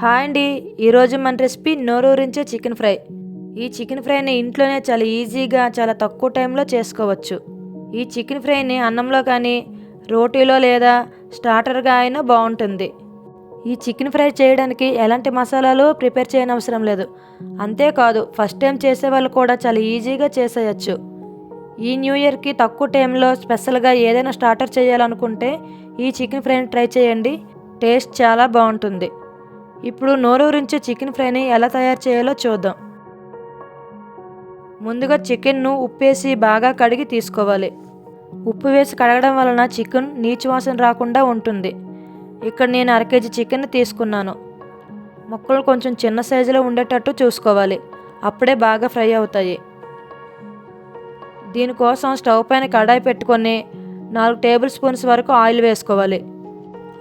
Hi అండి. ఈరోజు మన రెసిపీ నోరూరించే చికెన్ ఫ్రై. ఈ చికెన్ ఫ్రైని ఇంట్లోనే చాలా ఈజీగా చాలా తక్కువ టైంలో చేసుకోవచ్చు. ఈ చికెన్ ఫ్రైని అన్నంలో కానీ రోటీలో లేదా స్టార్టర్గా అయినా బాగుంటుంది. ఈ చికెన్ ఫ్రై చేయడానికి ఎలాంటి మసాలాలు ప్రిపేర్ చేయనవసరం లేదు. అంతేకాదు ఫస్ట్ టైం చేసే వాళ్ళు కూడా చాలా ఈజీగా చేసేయచ్చు. ఈ న్యూ ఇయర్కి తక్కువ టైంలో స్పెషల్గా ఏదైనా స్టార్టర్ చేయాలనుకుంటే ఈ చికెన్ ఫ్రైని ట్రై చేయండి. టేస్ట్ చాలా బాగుంటుంది. ఇప్పుడు నోరూరించే చికెన్ ఫ్రైని ఎలా తయారు చేయాలో చూద్దాం. ముందుగా చికెన్ను ఉప్పేసి బాగా కడిగి తీసుకోవాలి. ఉప్పు వేసి కడగడం వలన చికెన్ నీచు వాసన రాకుండా ఉంటుంది. ఇక్కడ నేను అర కేజీ చికెన్ తీసుకున్నాను. ముక్కలు కొంచెం చిన్న సైజులో ఉండేటట్టు చూసుకోవాలి. అప్పుడే బాగా ఫ్రై అవుతాయి. దీనికోసం స్టవ్ పైన కడాయి పెట్టుకొని నాలుగు టేబుల్ స్పూన్స్ వరకు ఆయిల్ వేసుకోవాలి.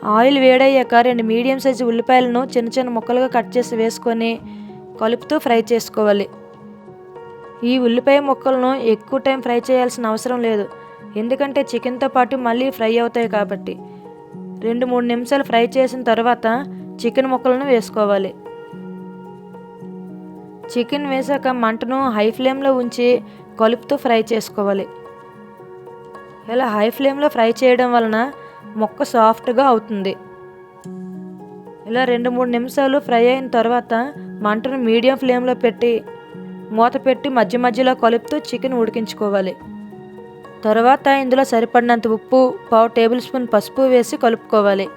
ఆయిల్ వేడయ్యాక రెండు మీడియం సైజు ఉల్లిపాయలను చిన్న చిన్న ముక్కలుగా కట్ చేసి వేసుకొని కలుపుతూ ఫ్రై చేసుకోవాలి. ఈ ఉల్లిపాయ ముక్కలను ఎక్కువ టైం ఫ్రై చేయాల్సిన అవసరం లేదు. ఎందుకంటే చికెన్తో పాటు మళ్ళీ ఫ్రై అవుతాయి కాబట్టి. రెండు మూడు నిమిషాలు ఫ్రై చేసిన తర్వాత చికెన్ ముక్కలను వేసుకోవాలి. చికెన్ వేసాక మంటను హై ఫ్లేమ్లో ఉంచి కలుపుతూ ఫ్రై చేసుకోవాలి. ఇలా హై ఫ్లేమ్లో ఫ్రై చేయడం వలన మొక్క సాఫ్ట్గా అవుతుంది. ఇలా రెండు మూడు నిమిషాలు ఫ్రై అయిన తర్వాత మంటను మీడియం ఫ్లేమ్లో పెట్టి మూత పెట్టి మధ్య మధ్యలో కలుపుతూ చికెన్ ఉడికించుకోవాలి. తర్వాత ఇందులో సరిపడినంత ఉప్పు పావు టేబుల్ స్పూన్ పసుపు వేసి కలుపుకోవాలి.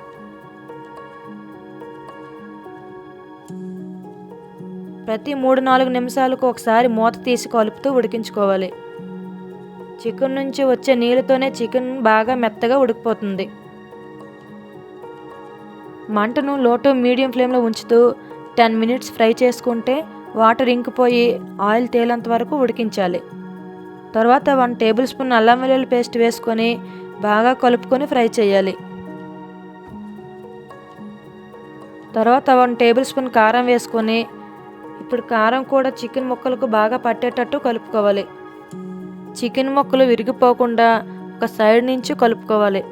ప్రతి మూడు నాలుగు నిమిషాలకు ఒకసారి మూత తీసి కలుపుతూ ఉడికించుకోవాలి. చికెన్ నుంచి వచ్చే నీళ్ళతోనే చికెన్ బాగా మెత్తగా ఉడికిపోతుంది. మంటను లోటో మీడియం ఫ్లేమ్లో ఉంచుతూ టెన్ మినిట్స్ ఫ్రై చేసుకుంటే వాటర్ ఇంకిపోయి ఆయిల్ తేలేంత వరకు ఉడికించాలి. తర్వాత వన్ టేబుల్ స్పూన్ అల్లం వెల్లుల్లి పేస్ట్ వేసుకొని బాగా కలుపుకొని ఫ్రై చేయాలి. తర్వాత వన్ టేబుల్ స్పూన్ కారం వేసుకొని ఇప్పుడు కారం కూడా చికెన్ ముక్కలకు బాగా పట్టేటట్టు కలుపుకోవాలి. చికెన్ ముక్కలు విరిగిపోకుండా ఒక సైడ్ నుంచి కలుపుకోవాలి.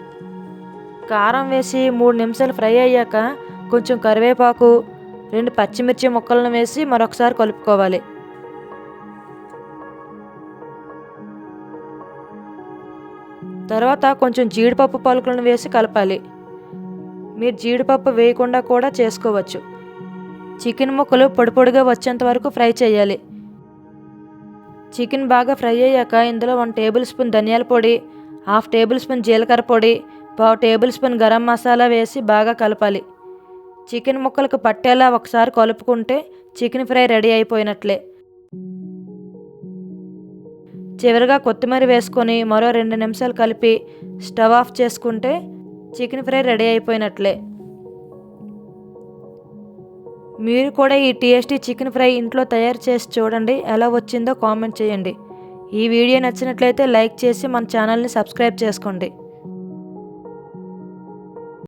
కారం వేసి మూడు నిమిషాలు ఫ్రై అయ్యాక కొంచెం కరివేపాకు రెండు పచ్చిమిర్చి ముక్కలను వేసి మరొకసారి కలుపుకోవాలి. తర్వాత కొంచెం జీడిపప్పు పలుకులను వేసి కలపాలి. మీరు జీడిపప్పు వేయకుండా కూడా చేసుకోవచ్చు. చికెన్ ముక్కలు పొడి పొడిగా వచ్చేంత వరకు ఫ్రై చేయాలి. చికెన్ బాగా ఫ్రై అయ్యాక ఇందులో వన్ టేబుల్ స్పూన్ ధనియాల పొడి హాఫ్ టేబుల్ స్పూన్ జీలకర్ర పొడి పావు టేబుల్ స్పూన్ గరం మసాలా వేసి బాగా కలపాలి. చికెన్ ముక్కలకు పట్టేలా ఒకసారి కలుపుకుంటే చికెన్ ఫ్రై రెడీ అయిపోయినట్లే. చివరిగా కొత్తిమీర వేసుకొని మరో రెండు నిమిషాలు కలిపి స్టవ్ ఆఫ్ చేసుకుంటే చికెన్ ఫ్రై రెడీ అయిపోయినట్లే. మీరు కూడా ఈ టేస్టీ చికెన్ ఫ్రై ఇంట్లో తయారు చేసి చూడండి ఎలా వచ్చిందో కామెంట్ చేయండి. ఈ వీడియో నచ్చినట్లయితే లైక్ చేసి మన ఛానల్ని సబ్స్క్రైబ్ చేసుకోండి.